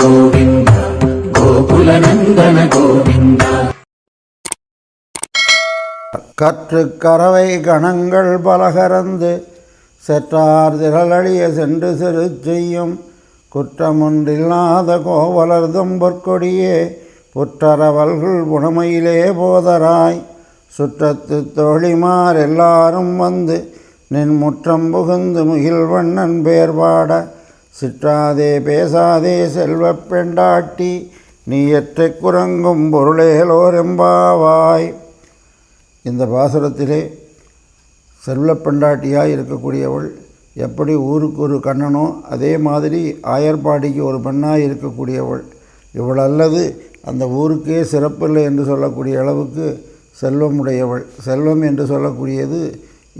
ಗೋವಿಂದ ಗೋಕುಲ ನಂದನ ಗೋವಿಂದ கற்று கரவை கணங்கள் பலகரந்து செற்றார் திரளழிய சென்று சிறு செய்யும் குற்றமொன்றில்லாத கோவலர்தம் பொற்கொடியே புற்றரவல்கள் உணமையிலே போதராய் சுற்றத்து தோழிமார் எல்லாரும் வந்து நின் முற்றம் புகுந்து முகில்வண்ணன் பேர்பாட சிற்றாதே பேசாதே செல்வப் பெண்டாட்டி நீ எற்றை குரங்கும் பொருளேலோரெம்பாவாய் இந்த பாசுரத்திலே செல்வப்பெண்டாட்டியாக இருக்கக்கூடியவள் எப்படி ஊருக்கு ஒரு கண்ணனோ அதே மாதிரி ஆயர்பாடிக்கு ஒரு பெண்ணாக இருக்கக்கூடியவள். இவள் அல்லது அந்த ஊருக்கே சிறப்பில்லை என்று சொல்லக்கூடிய அளவுக்கு செல்வம் உடையவள் செல்வம் என்று சொல்லக்கூடியது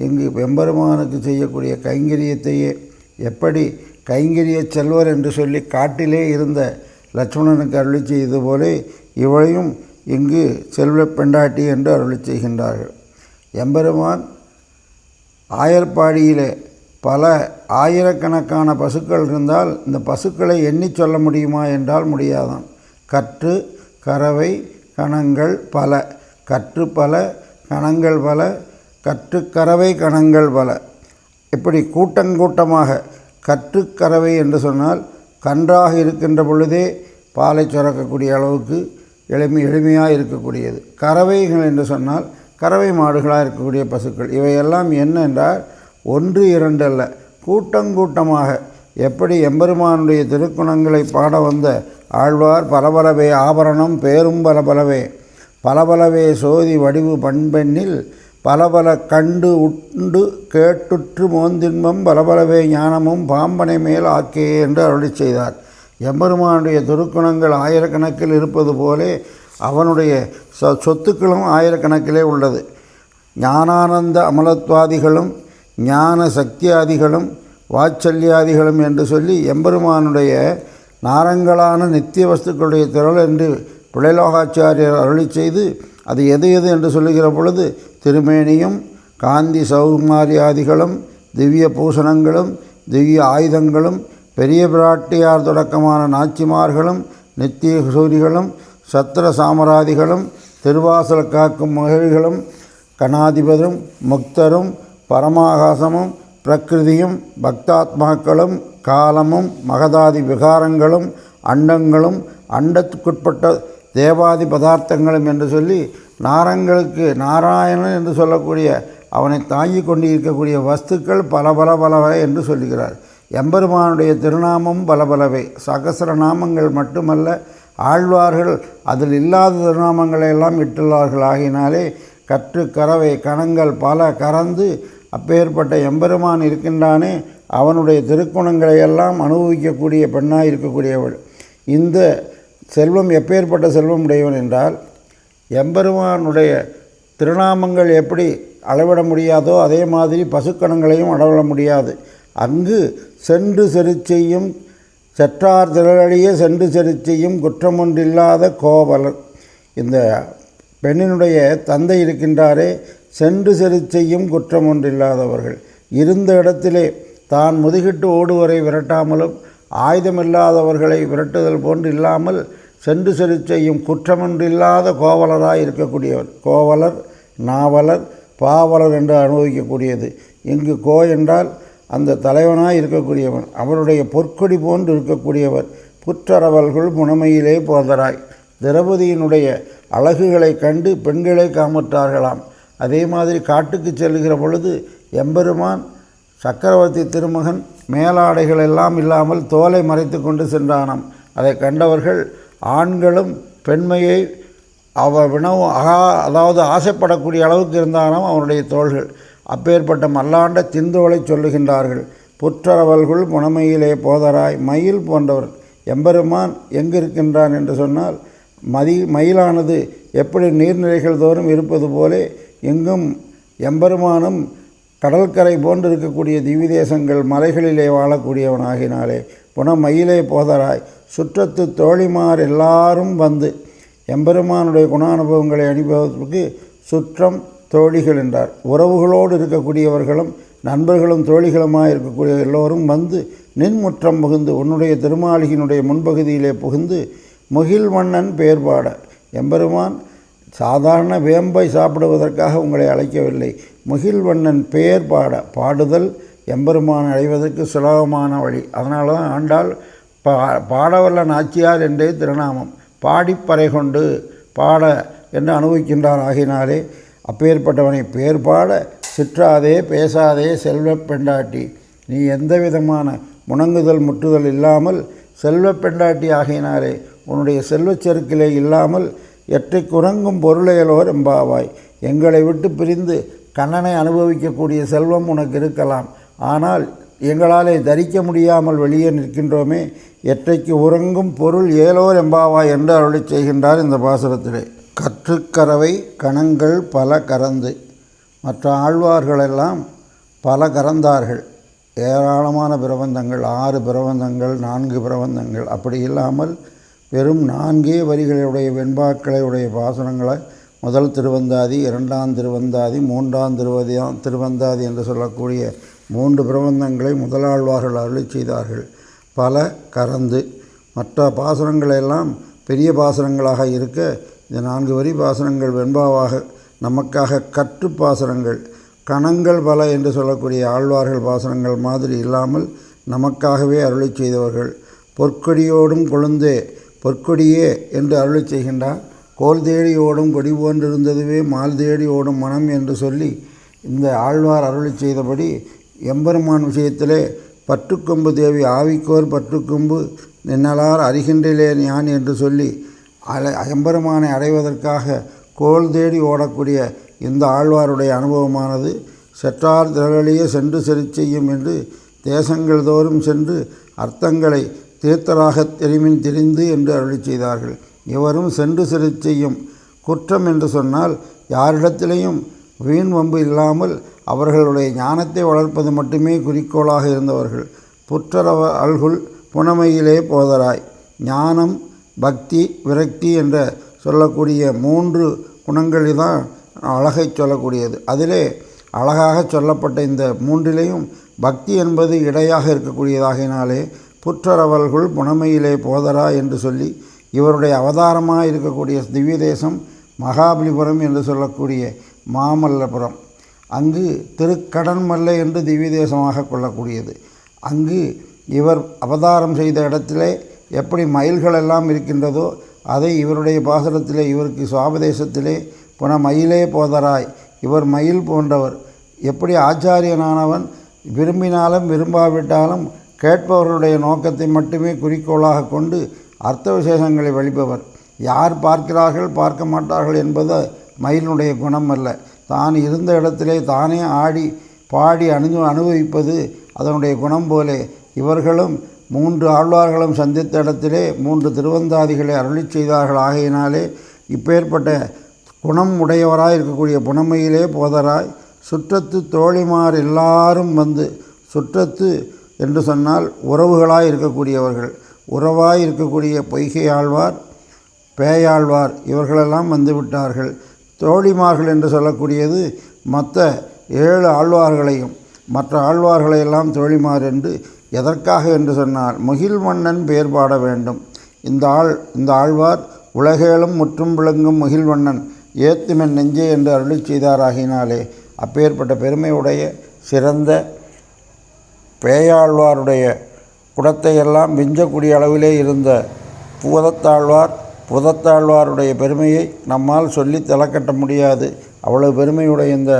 இங்கு வெம்பெருமானுக்கு செய்யக்கூடிய கைங்கரியத்தையே. எப்படி கைங்கரிய செல்வர் என்று சொல்லி காட்டிலே இருந்த லட்சுமணனுக்கு அருளி செய்தது போலே இவளையும் இங்கு செல்வ பெண்டாட்டி என்று அருளி செய்கின்றார்கள். எம்பெருமான் ஆயர்பாடியிலே பல ஆயிரக்கணக்கான பசுக்கள் இருந்தால் இந்த பசுக்களை எண்ணிச் சொல்ல முடியுமா என்றால் முடியாதான் கற்று கறவை கணங்கள் பல கற்று பல கணங்கள் பல கற்று கறவை கணங்கள் பல. இப்படி கூட்டங்கூட்டமாக கற்றுக்கறவை என்று சொன்னால் கன்றாக இருக்கின்ற பொழுதே பாலை சுரக்கக்கூடிய அளவுக்கு எளிமை எளிமையாக இருக்கக்கூடியது. கறவைகள் என்று சொன்னால் கறவை மாடுகளாக இருக்கக்கூடிய பசுக்கள். இவையெல்லாம் என்ன என்றால் ஒன்று இரண்டு அல்ல. கூட்டங்கூட்டமாக எப்படி எம்பெருமானுடைய திருக்குணங்களை பாட வந்த ஆழ்வார் பலபலவே ஆபரணம் பேரும் பலபலவே பலபலவே சோதி வடிவு பண்பெண்ணில் பல பல கண்டு உண்டு கேட்டுற்று மோந்தின்பம் பலபலவே ஞானமும் பாம்பனை மேல் ஆக்கே என்று அருளி செய்தார். எம்பெருமானுடைய துருக்குணங்கள் ஆயிரக்கணக்கில் இருப்பது போலே அவனுடைய சொ சொத்துக்களும் ஆயிரக்கணக்கிலே உள்ளது. ஞானானந்த அமலத்வாதிகளும் ஞான சக்தியாதிகளும் வாச்சல்யாதிகளும் என்று சொல்லி எம்பெருமானுடைய நாரங்களான நித்திய வஸ்துக்களுடைய திரள் என்று பிழைலோகாச்சாரியர் அருளி செய்து அது எது எது என்று சொல்லுகிற பொழுது திருமேனியும் காந்தி சௌமாரியாதிகளும் திவ்ய பூஷணங்களும் திவ்ய ஆயுதங்களும் பெரிய பிராட்டியார் தொடக்கமான நாச்சிமார்களும் நித்திய சூரிகளும் சத்திர சாமராதிகளும் திருவாசல் காக்கும் மகிழ்களும் கணாதிபதும் முக்தரும் பரமாகாசமும் பிரகிருதியும் பக்தாத்மாக்களும் காலமும் மகதாதி விகாரங்களும் அண்டங்களும் அண்டத்துக்குட்பட்ட தேவாதி பதார்த்தங்களும் என்று சொல்லி நாரங்களுக்கு நாராயணன் என்று சொல்லக்கூடிய அவனை தாங்கி கொண்டு இருக்கக்கூடிய வஸ்துக்கள் பல பல பலவை என்று சொல்லுகிறார் எம்பெருமானுடைய திருநாமம் பலபலவை சகசர நாமங்கள் மட்டுமல்ல ஆழ்வார்கள் அதில் இல்லாத திருநாமங்களை எல்லாம் இட்டுள்ளார்கள். ஆகினாலே கற்று கறவை கணங்கள் பல கறந்து அப்பேற்பட்ட எம்பெருமான் இருக்கின்றானே அவனுடைய திருக்குணங்களை எல்லாம் அனுபவிக்கக்கூடிய பெண்ணாக இருக்கக்கூடியவள். இந்த செல்வம் எப்பேற்பட்ட செல்வம் உடையவன் என்றால் எம்பெருமானுடைய திருநாமங்கள் எப்படி அளவிட முடியாதோ அதே மாதிரி பசுக்கணங்களையும் அளவிட முடியாது. அங்கு சென்று செரு செய்யும் செற்றார் திரளிய சென்று செரு செய்யும் குற்றமொன்றில்லாத கோவலன் இந்த பெண்ணினுடைய தந்தை இருக்கின்றாரே சென்று செரு செய்யும் குற்றம் ஒன்றில்லாதவர்கள் இருந்த இடத்திலே தான் முதுகிட்டு ஓடுவரை விரட்டாமலும் ஆயுதமில்லாதவர்களை விரட்டுதல் போன்று இல்லாமல் சென்று செரு செய்யும் குற்றமொன்றில்லாத கோவலராக இருக்கக்கூடியவர். கோவலர் நாவலர் பாவலர் என்று அனுபவிக்கக்கூடியது. இங்கு கோ என்றால் அந்த தலைவனாக இருக்கக்கூடியவன் அவருடைய பொற்கொடி போன்று இருக்கக்கூடியவர். புற்றரவல்கள் முனமையிலே போதராய் திரௌபதியினுடைய அழகுகளை கண்டு பெண்களை காமற்றார்களாம். அதே மாதிரி காட்டுக்கு செல்லுகிற பொழுது எம்பெருமான் சக்கரவர்த்தி திருமகன் மேலாடைகள் எல்லாம் இல்லாமல் தோலை மறைத்து கொண்டு சென்றானாம். அதை கண்டவர்கள் ஆண்களும் பெண்மையை அவனவும் அகா அதாவது ஆசைப்படக்கூடிய அளவுக்கு இருந்தாலும் அவனுடைய தோள்கள் அப்பேற்பட்ட மல்லாண்ட திந்தோலை சொல்லுகின்றார்கள். புற்றரவல்குள் புனமையிலே போதராய் மயில் போன்றவர் எம்பெருமான் எங்கு இருக்கின்றான் என்று சொன்னால் மதி மயிலானது எப்படி நீர்நிலைகள் தோறும் இருப்பது போலே எங்கும் எம்பெருமானும் கடற்கரை போன்று இருக்கக்கூடிய திவ்ய தேசங்கள் மலைகளிலே வாழக்கூடியவனாகினாலே புன மயிலே போதராய் சுற்றத்து தோழிமார் எல்லாரும் வந்து எம்பெருமானுடைய குணானுபவங்களை அனுபவத்திற்கு சுற்றம் தோழிகள் என்றார். உறவுகளோடு இருக்கக்கூடியவர்களும் நண்பர்களும் தோழிகளுமாக இருக்கக்கூடிய எல்லோரும் வந்து நின்முற்றம் புகுந்து உன்னுடைய திருமாளிகினுடைய முன்பகுதியிலே புகுந்து முகில்வண்ணன் பேர் பாட. எம்பெருமான் சாதாரண வேம்பை சாப்பிடுவதற்காக உங்களை அழைக்கவில்லை. முகில்வண்ணன் பெயர் பாட. பாடுதல் எம்பெருமான் அடைவதற்கு சுலபமான வழி. அதனால தான் ஆண்டாள் பா பாடவல்ல நாச்சியார் என்றே திருநாமம். பாடிப்பறை கொண்டு பாட என்று அனுபவிக்கின்றார் ஆகினாலே அப்பேற்பட்டவனை பேர் பாட சிற்றாதே பேசாதே செல்வப் பெண்டாட்டி. நீ எந்த விதமான முணங்குதல் முற்றுதல் இல்லாமல் செல்வ பெண்டாட்டி ஆகினாரே. உன்னுடைய செல்வச் செருக்கிலே இல்லாமல் எற்றை குரங்கும் பொருளையலோர் எம்பாவாய். எங்களை விட்டு பிரிந்து கண்ணனை அனுபவிக்கக்கூடிய செல்வம் உனக்கு இருக்கலாம். ஆனால் எங்களாலே தரிக்க முடியாமல் வெளியே நிற்கின்றோமே எற்றைக்கு உறங்கும் பொருள் ஏலோர் எம்பாவா என்று அருளை செய்கின்றார் இந்த பாசுரத்திலே. கற்றுக்கறவை கணங்கள் பல கறந்து மற்ற ஆழ்வார்களெல்லாம் பல கறந்தார்கள். ஏராளமான பிரபந்தங்கள் ஆறு பிரபந்தங்கள் நான்கு பிரபந்தங்கள். அப்படி இல்லாமல் வெறும் நான்கே வரிகளுடைய வெண்பாக்களையுடைய பாசனங்களை முதல் திருவந்தாதி இரண்டாம் திருவந்தாதி மூன்றாம் திருவதியாம் திருவந்தாதி என்று சொல்லக்கூடிய மூன்று பிரபந்தங்களை முதலாழ்வார்கள் அருளி செய்தார்கள். பல கறந்து மற்ற பாசுரங்களெல்லாம் பெரிய பாசுரங்களாக இருக்க இந்த நான்கு வரி பாசுரங்கள் வெண்பாவாக நமக்காக கற்று பாசுரங்கள் கணங்கள் பல என்று சொல்லக்கூடிய ஆழ்வார்கள் பாசுரங்கள் மாதிரி இல்லாமல் நமக்காகவே அருளி செய்தவர்கள். பொற்கொடியோடும் கொழுந்தே பொற்கொடியே என்று அருளி செய்கின்றார். கோல் தேடி ஓடும் கொடி போன்றிருந்ததுவே மால் தேடி ஓடும் மனம் என்று சொல்லி இந்த ஆழ்வார் அருளி செய்தபடி எம்பெருமான் விஷயத்திலே பற்றுக்கொம்பு தேவி ஆவிக்கோர் பற்றுக்கொம்பு நின்னலார் அறிகின்றிலேன் யான் என்று சொல்லி அலை எம்பெருமானை அடைவதற்காக கோல் தேடி ஓடக்கூடிய இந்த ஆழ்வாருடைய அனுபவமானது செற்றார் திரளிய சென்று செறி செய்யும் என்று தேசங்கள் தோறும் சென்று அர்த்தங்களை தீர்த்தராக தெரிமின் தெரிந்து என்று அருளி செய்தார்கள். இவரும் சென்று செறி செய்யும் குற்றம் என்று சொன்னால் யாரிடத்திலேயும் வீண் வம்பு இல்லாமல் அவர்களுடைய ஞானத்தை வளர்ப்பது மட்டுமே குறிக்கோளாக இருந்தவர்கள். புற்றரவ அல்குல் புனமையிலே போதராய். ஞானம் பக்தி விரக்தி என்ற சொல்லக்கூடிய மூன்று குணங்களில் தான் அழகை சொல்லக்கூடியது. அதிலே அழகாக சொல்லப்பட்ட இந்த மூன்றிலேயும் பக்தி என்பது இடையாக இருக்கக்கூடியதாகினாலே புற்றரவல்குள் புனமையிலே போதரா என்று சொல்லி இவருடைய அவதாரமாக இருக்கக்கூடிய திவ்ய தேசம் மகாபலிபுரம் என்று சொல்லக்கூடிய மாமல்லபுரம். அங்கு திருக்கடன்மல்லை என்று திவ்ய தேசமாக கொள்ளக்கூடியது. அங்கு இவர் அவதாரம் செய்த இடத்திலே எப்படி மயில்கள் எல்லாம் இருக்கின்றதோ அதை இவருடைய பாசுரத்திலே இவருக்கு சுவாபதேசத்திலே புன மயிலே போதராய் இவர் மயில் போன்றவர். எப்படி ஆச்சாரியனானவன் விரும்பினாலும் விரும்பாவிட்டாலும் கேட்பவர்களுடைய நோக்கத்தை மட்டுமே குறிக்கோளாக கொண்டு அர்த்த விசேஷங்களை வழிபவர். யார் பார்க்கிறார்கள் பார்க்க மாட்டார்கள் என்பது மயிலினுடைய குணம் அல்ல. தான் இருந்த இடத்திலே தானே ஆடி பாடி அணு அனுபவிப்பது அதனுடைய குணம் போலே. இவர்களும் மூன்று ஆழ்வார்களும் சந்தித்த இடத்திலே மூன்று திருவந்தாதிகளை அருளி செய்தார்கள். ஆகையினாலே இப்பேற்பட்ட குணம் உடையவராய் இருக்கக்கூடிய புனமையிலே போதராய் சுற்றத்து தோழிமார் எல்லாரும் வந்து சுற்றத்து என்று சொன்னால் உறவுகளாய் இருக்கக்கூடியவர்கள் உறவாய் இருக்கக்கூடிய பொய்கை ஆழ்வார் பேயாழ்வார் இவர்களெல்லாம் வந்துவிட்டார்கள் தோழிமார்கள் என்று சொல்லக்கூடியது மற்ற ஏழு ஆழ்வார்களையும் மற்ற ஆழ்வார்களையெல்லாம் தோழிமார் என்று எதற்காக என்று சொன்னால் முகில்வண்ணன் பெயர் பாட வேண்டும். இந்த ஆள் இந்த ஆழ்வார் உலகேலும் முற்றும் விளங்கும் முகில்வண்ணன் ஏத்துமென் நெஞ்சே என்று அருளி செய்தாராகினாலே அப்பேற்பட்ட பெருமையுடைய சிறந்த பேயாழ்வாருடைய குடத்தையெல்லாம் விஞ்சக்கூடிய அளவிலே இருந்த பூதத்தாழ்வார் புதத்தாழ்வாருடைய பெருமையை நம்மால் சொல்லி தலைக்கட்ட முடியாது. அவ்வளவு பெருமையுடைய இந்த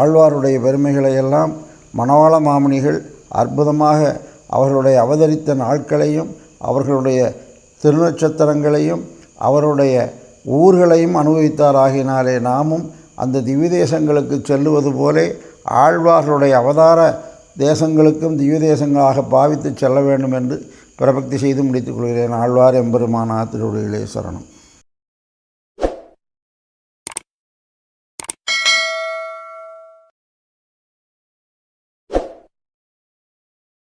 ஆழ்வாருடைய பெருமைகளை எல்லாம் மணவாள மாமணிகள் அற்புதமாக அவர்களுடைய அவதரித்த நாட்களையும் அவர்களுடைய திருநட்சத்திரங்களையும் அவருடைய ஊர்களையும் அனுபவித்தார் ஆகினாலே நாமும் அந்த திவ்ய தேசங்களுக்கு செல்லுவது போலே ஆழ்வார்களுடைய அவதார தேசங்களுக்கும் திவ்ய தேசங்களாக பாவித்து செல்ல வேண்டும் என்று பிரபக்தி செய்து முடித்துக் கொள்கிறேன். ஆழ்வார் எம்பெருமானா திருவுடையிலே சரணம்.